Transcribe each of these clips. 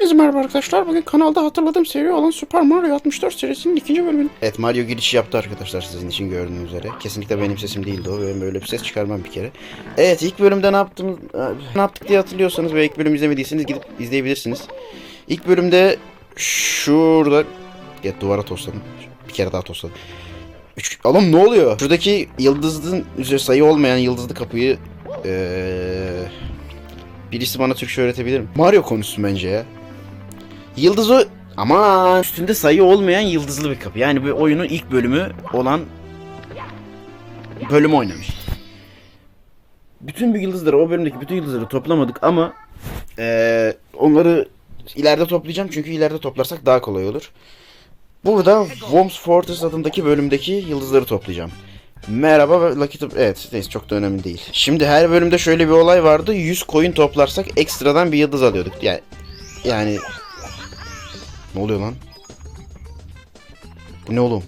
Hepinize merhaba arkadaşlar. Bugün kanalda hatırladığım seri olan Super Mario 64 serisinin ikinci bölümünü... Evet Mario girişi yaptı arkadaşlar sizin için gördüğünüz üzere. Kesinlikle benim sesim değildi o. Ben böyle bir ses çıkarmam bir kere. Evet ilk bölümde ne yaptım ne yaptık diye hatırlıyorsanız ve ilk bölüm izlemediyseniz gidip izleyebilirsiniz. İlk bölümde şurada... Get duvara tosladım. Bir kere daha tosladım. Üç... Oğlum ne oluyor? Şuradaki yıldızın üzeri sayı olmayan yıldızlı kapıyı... Eee... Birisi bana Türkçe öğretebilir mi? Mario konuşsun bence ya. Yıldızı ama üstünde sayı olmayan yıldızlı bir kapı. Yani bu oyunun ilk bölümü olan bölümü oynamış. Bütün bu yıldızları, o bölümdeki bütün yıldızları toplamadık ama eee, onları ileride toplayacağım çünkü ileride toplarsak daha kolay olur. Burada Worms Fortress adındaki bölümdeki yıldızları toplayacağım. Merhaba ve Lucky Top... Evet neyse çok da önemli değil. Şimdi her bölümde şöyle bir olay vardı. 100 coin toplarsak ekstradan bir yıldız alıyorduk. Yani... Yani... Ne oluyor lan? Bu ne oğlum?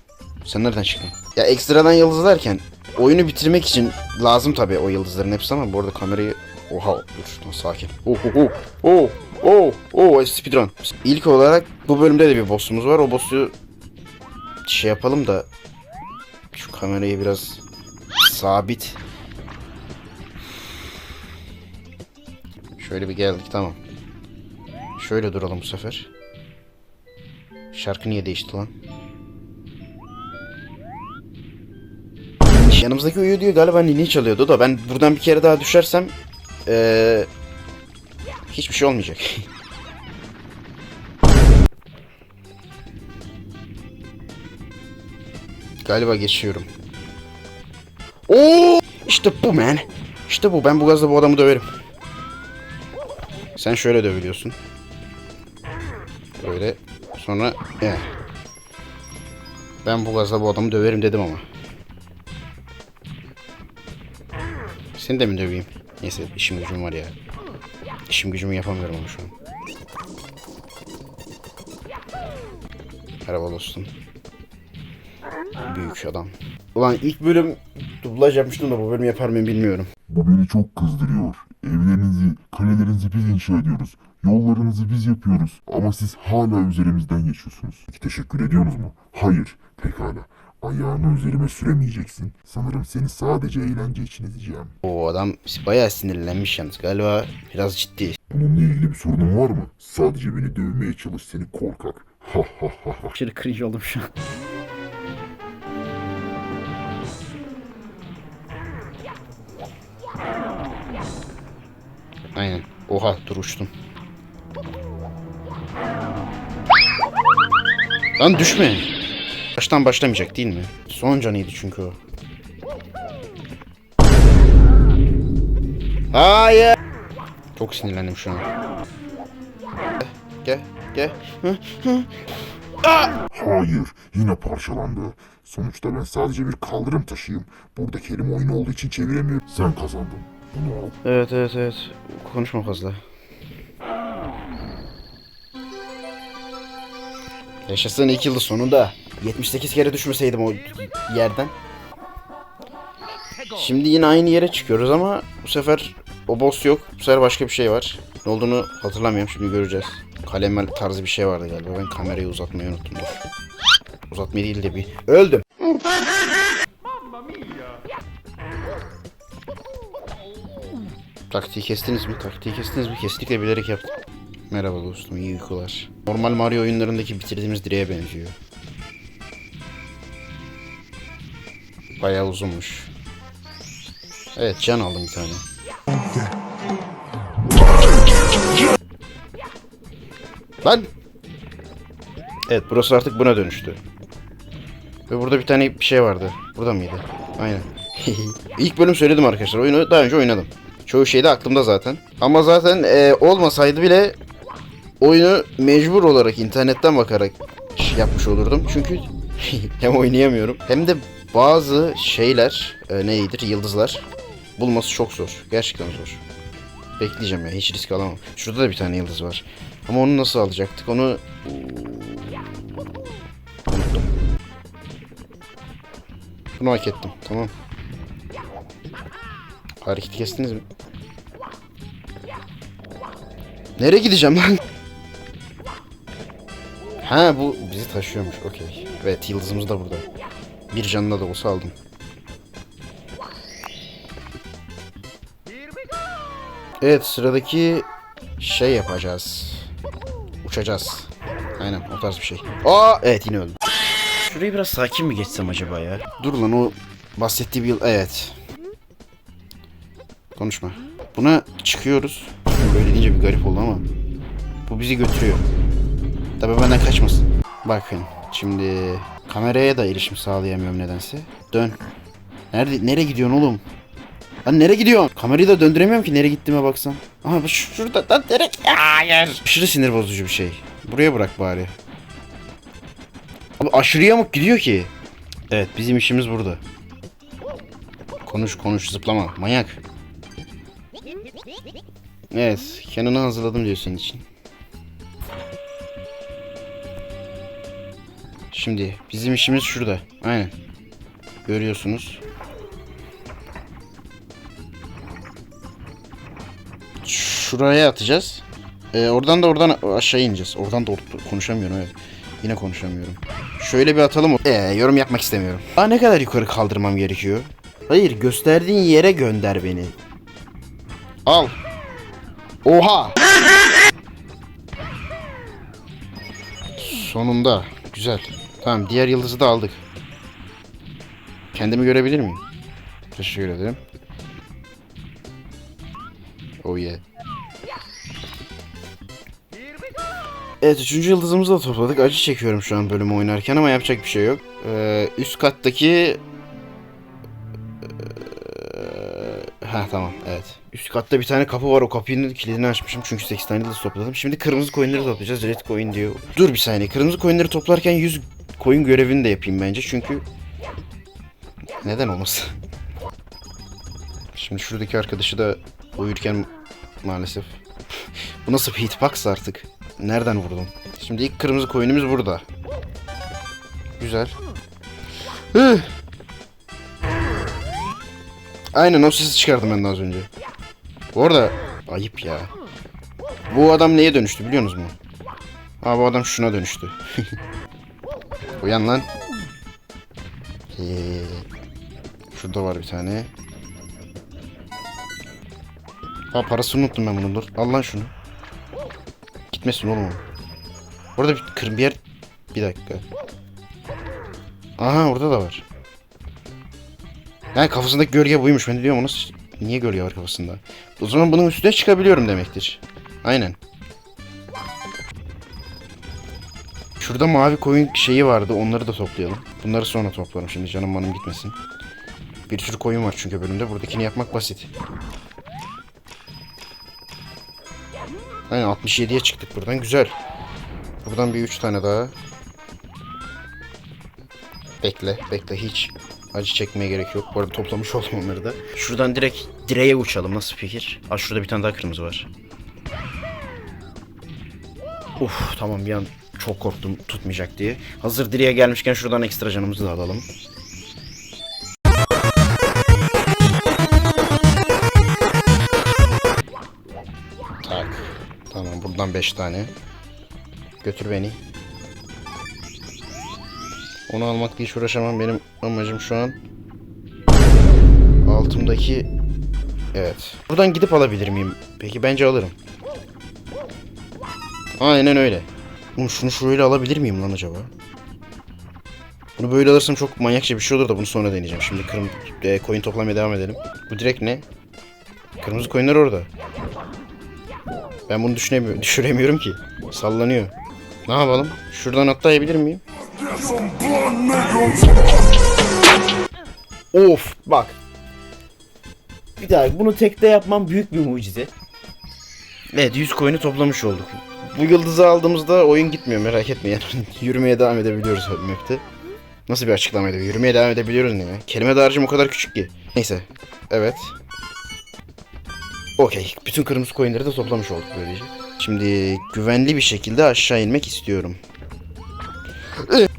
Sen nereden çıktın? Ya ekstradan yıldız derken oyunu bitirmek için lazım tabii o yıldızların hepsi ama bu arada kamerayı Oha dur lan sakin. Oh oh oh oh oh oh speedrun. İlk olarak bu bölümde de bir boss'umuz var. O boss'u şey yapalım da şu kamerayı biraz sabit. Şöyle bir geldik tamam. Şöyle duralım bu sefer. Şarkı niye değişti lan? Yanımızdaki uyu diyor galiba ninni çalıyordu da ben buradan bir kere daha düşersem ee, hiçbir şey olmayacak. galiba geçiyorum. Oo! İşte bu man. İşte bu. Ben bu gazla bu adamı döverim. Sen şöyle dövülüyorsun. Böyle. Sonra eh. Ben bu gazla bu adamı döverim dedim ama. Seni de mi döveyim? Neyse işim gücüm var ya. İşim gücümü yapamıyorum ama şu an. Merhaba dostum. Büyük adam. Ulan ilk bölüm dublaj yapmıştım da bu bölüm yapar mıyım bilmiyorum. Bu beni çok kızdırıyor. Evlerinizi, kalelerinizi biz inşa ediyoruz. Yollarınızı biz yapıyoruz. Ama siz hala üzerimizden geçiyorsunuz. Peki teşekkür ediyorsunuz mu? Hayır. Pekala. Ayağını üzerime süremeyeceksin. Sanırım seni sadece eğlence için ezeceğim. O adam bayağı sinirlenmiş yalnız. Galiba biraz ciddi. Bununla ilgili bir sorunun var mı? Sadece beni dövmeye çalış seni korkak. Ha ha ha ha. Aşırı cringe oldum şu an. Aynen. Oha dur uçtum. Lan düşme. Baştan başlamayacak değil mi? Son canıydı çünkü o. Hayır. Çok sinirlendim şu an. Gel, gel. Hı. Hayır, yine parçalandı. Sonuçta ben sadece bir kaldırım taşıyım. Burada kelime oyunu olduğu için çeviremiyorum. Sen kazandın. Bunu al. Evet evet evet. Konuşma fazla. Yaşasın ilk yılı sonunda. 78 kere düşmeseydim o yerden. Şimdi yine aynı yere çıkıyoruz ama bu sefer o boss yok. Bu sefer başka bir şey var. Ne olduğunu hatırlamıyorum. Şimdi göreceğiz. Kalem tarzı bir şey vardı galiba. Ben kamerayı uzatmayı unuttum. Dur. Uzatmayı değil de bir... Öldüm. Taktiği kestiniz mi? Taktiği kestiniz mi? Kesinlikle bilerek yaptım. Merhaba dostum, iyi uykular. Normal Mario oyunlarındaki bitirdiğimiz direğe benziyor. Bayağı uzunmuş. Evet, can aldım bir tane. Lan! Evet, burası artık buna dönüştü. Ve burada bir tane bir şey vardı. Burada mıydı? Aynen. İlk bölüm söyledim arkadaşlar. Oyunu daha önce oynadım. Çoğu şey de aklımda zaten. Ama zaten e, olmasaydı bile oyunu mecbur olarak internetten bakarak yapmış olurdum. Çünkü hem oynayamıyorum hem de bazı şeyler e, neydir yıldızlar bulması çok zor. Gerçekten zor. Bekleyeceğim ya hiç risk alamam. Şurada da bir tane yıldız var. Ama onu nasıl alacaktık onu. Bunu hak ettim tamam. Hareketi kestiniz mi? Nereye gideceğim lan? Ha bu bizi taşıyormuş. Okey. Evet yıldızımız da burada. Bir canına da olsa aldım. Evet sıradaki şey yapacağız. Uçacağız. Aynen o tarz bir şey. Aa evet yine öldüm. Şurayı biraz sakin mi geçsem acaba ya? Dur lan o bahsettiği bir yıl... Evet. Konuşma. Buna çıkıyoruz. Böyle deyince bir garip oldu ama. Bu bizi götürüyor. Tabii benden kaçmasın. Bakın şimdi kameraya da erişim sağlayamıyorum nedense. Dön. Nerede nereye gidiyorsun oğlum? Lan nereye gidiyorsun? Kamerayı da döndüremiyorum ki nereye gittiğime baksam. Aha şurada lan nereye? Hayır. Aşırı sinir bozucu bir şey. Buraya bırak bari. Abi aşırı yamuk gidiyor ki. Evet bizim işimiz burada. Konuş konuş zıplama manyak. Evet Kenan'ı hazırladım diyor senin için. Şimdi bizim işimiz şurada. Aynen. Görüyorsunuz. Şuraya atacağız. Ee, oradan da oradan aşağı ineceğiz. Oradan da or- konuşamıyorum evet. Yine konuşamıyorum. Şöyle bir atalım. Ee, yorum yapmak istemiyorum. Aa ne kadar yukarı kaldırmam gerekiyor? Hayır gösterdiğin yere gönder beni. Al. Oha. Sonunda. Güzel. Tamam diğer yıldızı da aldık. Kendimi görebilir miyim? Teşekkür ederim. Oh yeah. Evet üçüncü yıldızımızı da topladık. Acı çekiyorum şu an bölümü oynarken ama yapacak bir şey yok. Ee, üst kattaki... Ee, Ha tamam evet. Üst katta bir tane kapı var o kapının kilidini açmışım çünkü 8 tane yıldız topladım. Şimdi kırmızı coinleri toplayacağız. Red coin diyor. Dur bir saniye kırmızı coinleri toplarken 100 coin görevini de yapayım bence çünkü... Neden olmasın? Şimdi şuradaki arkadaşı da uyurken maalesef. Bu nasıl bir hitbox artık? Nereden vurdum? Şimdi ilk kırmızı koyunumuz burada. Güzel. Hıh. Aynen o sesi çıkardım ben de az önce. Bu arada ayıp ya. Bu adam neye dönüştü biliyor musunuz mu? Aa bu adam şuna dönüştü. Uyan lan. Ee, şurada var bir tane. Ha parasını unuttum ben bunun dur. Al lan şunu. Gitmesin oğlum. Orada bir kır bir yer. Bir dakika. Aha orada da var. Yani kafasındaki gölge buymuş. Ben de diyorum nasıl... Niye gölge var kafasında? O zaman bunun üstüne çıkabiliyorum demektir. Aynen. Şurada mavi koyun şeyi vardı. Onları da toplayalım. Bunları sonra toplarım şimdi canım manım gitmesin. Bir sürü koyun var çünkü bölümde. Buradakini yapmak basit. Aynen 67'ye çıktık buradan. Güzel. Buradan bir 3 tane daha. Bekle, bekle hiç. Acı çekmeye gerek yok. Bu arada toplamış oldum onları da. Şuradan direkt direğe uçalım. Nasıl fikir? Aa şurada bir tane daha kırmızı var. Uf tamam bir an çok korktum tutmayacak diye. Hazır direğe gelmişken şuradan ekstra canımızı da alalım. Tak. Tamam buradan 5 tane. Götür beni. Onu almakla hiç uğraşamam. Benim amacım şu an altımdaki Evet. Buradan gidip alabilir miyim? Peki bence alırım. Aynen öyle. Oğlum şunu şöyle alabilir miyim lan acaba? Bunu böyle alırsam çok manyakça bir şey olur da bunu sonra deneyeceğim. Şimdi kırm e, coin toplamaya devam edelim. Bu direkt ne? Kırmızı coinler orada. Ben bunu düşünemiyorum, düşüremiyorum ki. Sallanıyor. Ne yapalım? Şuradan atlayabilir miyim? Of bak. Bir daha bunu tekte yapmam büyük bir mucize. Evet 100 coin'i toplamış olduk. Bu yıldızı aldığımızda oyun gitmiyor merak etmeyin. Yürümeye devam edebiliyoruz map'te. Nasıl bir açıklamaydı? Yürümeye devam edebiliyoruz ne ya? Kelime dağarcığım o kadar küçük ki. Neyse. Evet. Okey. Bütün kırmızı coinleri de toplamış olduk böylece. Şimdi güvenli bir şekilde aşağı inmek istiyorum.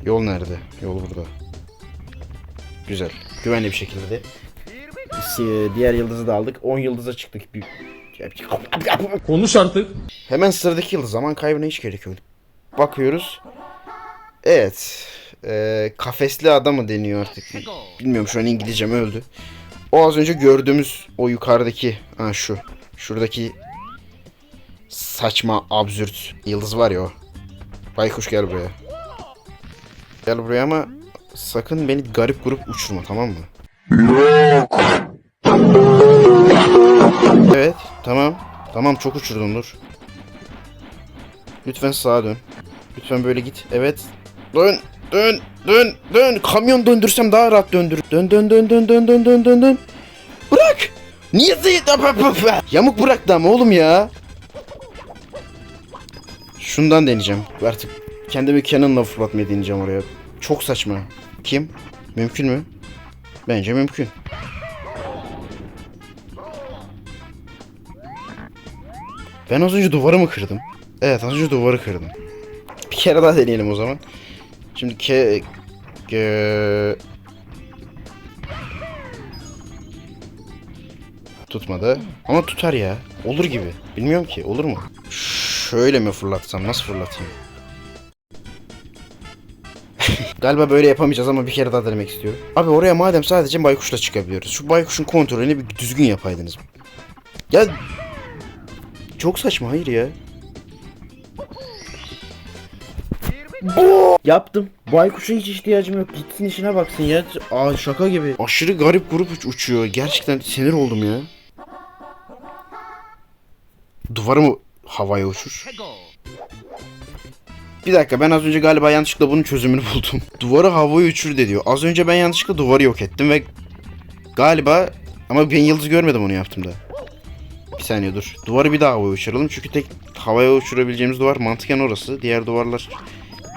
Yol nerede? Yol burada. Güzel. Güvenli bir şekilde de. Diğer yıldızı da aldık. 10 yıldıza çıktık. Konuş artık. Hemen sıradaki yıldız. Zaman kaybına hiç gerek yok. Bakıyoruz. Evet. Ee, kafesli adam mı deniyor artık? Bilmiyorum şu an İngilizcem öldü. O az önce gördüğümüz o yukarıdaki ha şu. Şuradaki saçma absürt yıldız var ya o. Baykuş gel buraya. Gel buraya ama sakın beni garip grup uçurma tamam mı? Evet tamam. Çok uçurdun dur. Lütfen sağa dön. Lütfen böyle git. Evet. Dön. Dön. Dön. Dön. Kamyon döndürsem daha rahat döndür. Dön dön dön dön dön dön dön dön dön. Bırak. Niye zeyt? Yamuk bıraktı ama oğlum ya. Şundan deneyeceğim. Artık kendimi Cannon'la fırlatmayı deneyeceğim oraya. Çok saçma. Kim? Mümkün mü? Bence mümkün. Ben az önce duvarı mı kırdım? Evet az önce duvarı kırdım. Bir kere daha deneyelim o zaman. Şimdi ke... ke... Tutmadı. Ama tutar ya. Olur gibi. Bilmiyorum ki. Olur mu? Şöyle mi fırlatsam? Nasıl fırlatayım? Galiba böyle yapamayacağız ama bir kere daha denemek istiyorum. Abi oraya madem sadece baykuşla çıkabiliyoruz. Şu baykuşun kontrolünü bir düzgün yapaydınız. Ya çok saçma hayır ya. Yaptım. Baykuş'a hiç ihtiyacım yok. Gitsin işine baksın ya. Aa şaka gibi. Aşırı garip grup uç- uçuyor. Gerçekten sinir oldum ya. Duvarı mı havaya uçur? Bir dakika ben az önce galiba yanlışlıkla bunun çözümünü buldum. Duvarı havaya uçur de diyor. Az önce ben yanlışlıkla duvarı yok ettim ve galiba ama ben yıldız görmedim onu yaptığımda. Bir saniye dur. Duvarı bir daha havaya uçuralım çünkü tek havaya uçurabileceğimiz duvar mantıken orası. Diğer duvarlar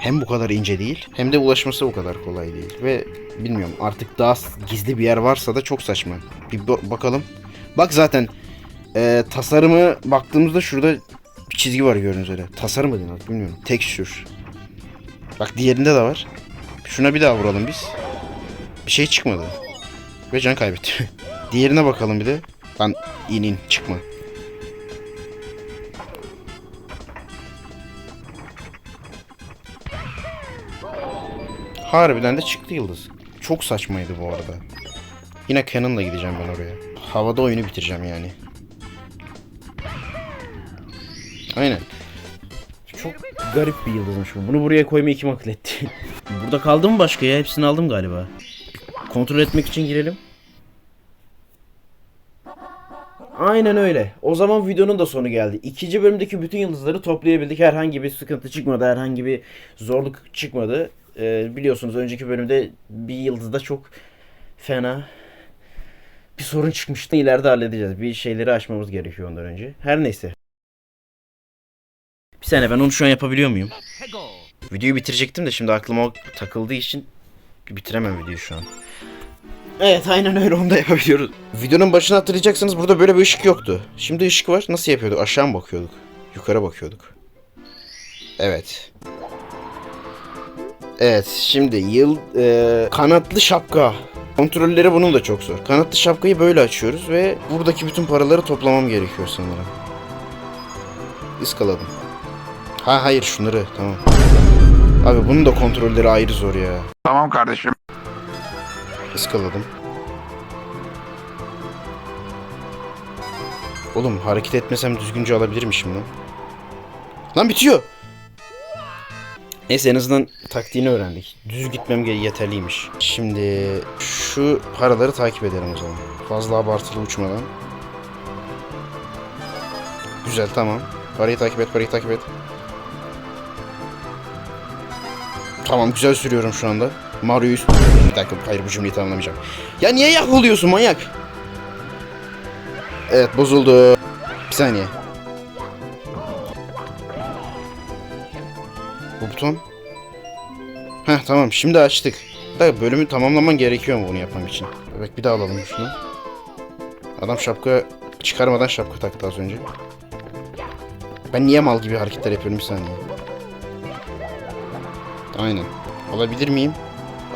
hem bu kadar ince değil hem de ulaşması bu kadar kolay değil. Ve bilmiyorum artık daha gizli bir yer varsa da çok saçma. Bir ba- bakalım. Bak zaten e, tasarımı baktığımızda şurada bir çizgi var gördüğünüz üzere. Tasarım mı denir bilmiyorum. Texture. Bak diğerinde de var. Şuna bir daha vuralım biz. Bir şey çıkmadı. Ve can kaybetti. Diğerine bakalım bir de. Lan in in çıkma. Harbiden de çıktı yıldız. Çok saçmaydı bu arada. Yine Cannon'la gideceğim ben oraya. Havada oyunu bitireceğim yani. Aynen. Çok garip bir yıldızmış bu. Bunu buraya koymayı kim akıl etti? Burada kaldı mı başka ya? Hepsini aldım galiba. Kontrol etmek için girelim. Aynen öyle. O zaman videonun da sonu geldi. İkinci bölümdeki bütün yıldızları toplayabildik. Herhangi bir sıkıntı çıkmadı. Herhangi bir zorluk çıkmadı. Ee, biliyorsunuz önceki bölümde bir yıldızda çok fena bir sorun çıkmıştı. İleride halledeceğiz. Bir şeyleri aşmamız gerekiyor ondan önce. Her neyse. Bir saniye ben onu şu an yapabiliyor muyum? Videoyu bitirecektim de şimdi aklıma takıldığı için bitiremem videoyu şu an. Evet aynen öyle onu da yapabiliyoruz. Videonun başına hatırlayacaksınız burada böyle bir ışık yoktu. Şimdi ışık var. Nasıl yapıyorduk? Aşağı mı bakıyorduk? Yukarı bakıyorduk. Evet. Evet şimdi yıl e, kanatlı şapka. Kontrolleri bunun da çok zor. Kanatlı şapkayı böyle açıyoruz ve buradaki bütün paraları toplamam gerekiyor sanırım. Iskaladım. Ha hayır şunları tamam. Abi bunun da kontrolleri ayrı zor ya. Tamam kardeşim. Iskaladım. Oğlum hareket etmesem düzgünce alabilirmişim lan. Lan bitiyor. Neyse en azından taktiğini öğrendik. Düz gitmem yeterliymiş. Şimdi şu paraları takip edelim o zaman. Fazla abartılı uçmadan. Güzel tamam. Parayı takip et, parayı takip et. Tamam güzel sürüyorum şu anda. Mario'yu... Bir dakika hayır bu cümleyi tamamlamayacağım. Ya niye yak oluyorsun manyak? Evet bozuldu. Bir saniye. Buton. Heh tamam şimdi açtık. Da bölümü tamamlaman gerekiyor bunu yapmam için? Evet bir daha alalım şunu. Adam şapka çıkarmadan şapka taktı az önce. Ben niye mal gibi hareketler yapıyorum bir saniye. Aynen. Alabilir miyim?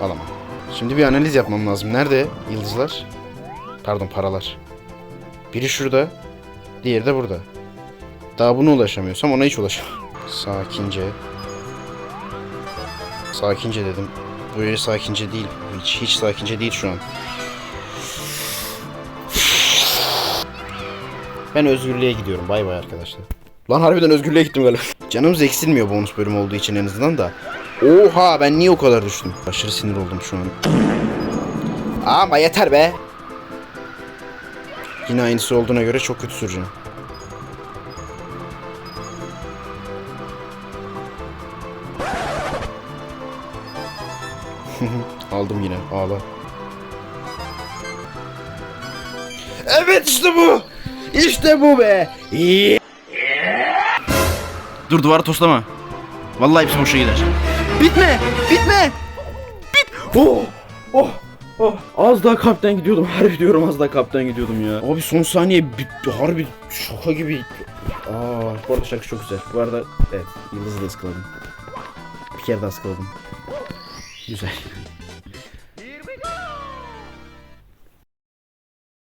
Alamam. Şimdi bir analiz yapmam lazım. Nerede yıldızlar? Pardon paralar. Biri şurada. Diğeri de burada. Daha buna ulaşamıyorsam ona hiç ulaşamam. Sakince. Sakince dedim. Bu öyle sakince değil. Hiç, hiç sakince değil şu an. Ben özgürlüğe gidiyorum. Bay bay arkadaşlar. Lan harbiden özgürlüğe gittim galiba. Canımız eksilmiyor bonus bölüm olduğu için en azından da. Oha ben niye o kadar düştüm? Aşırı sinir oldum şu an. Ama yeter be. Yine aynısı olduğuna göre çok kötü süreceğim. Aldım yine. Ağla. Evet işte bu. İşte bu be. Dur duvarı toslama. Vallahi hepsi boşa gider. Bitme. Bitme. Bit. Oh. Oh. Oh. Az daha kapten gidiyordum. Harbi diyorum az daha kapten gidiyordum ya. Abi son saniye bitti. Harbi şaka gibi. Aa, bu arada şarkı çok güzel. Bu arada evet Yıldız'ı da ıskaladım. Bir kere daha ıskaladım. Güzel.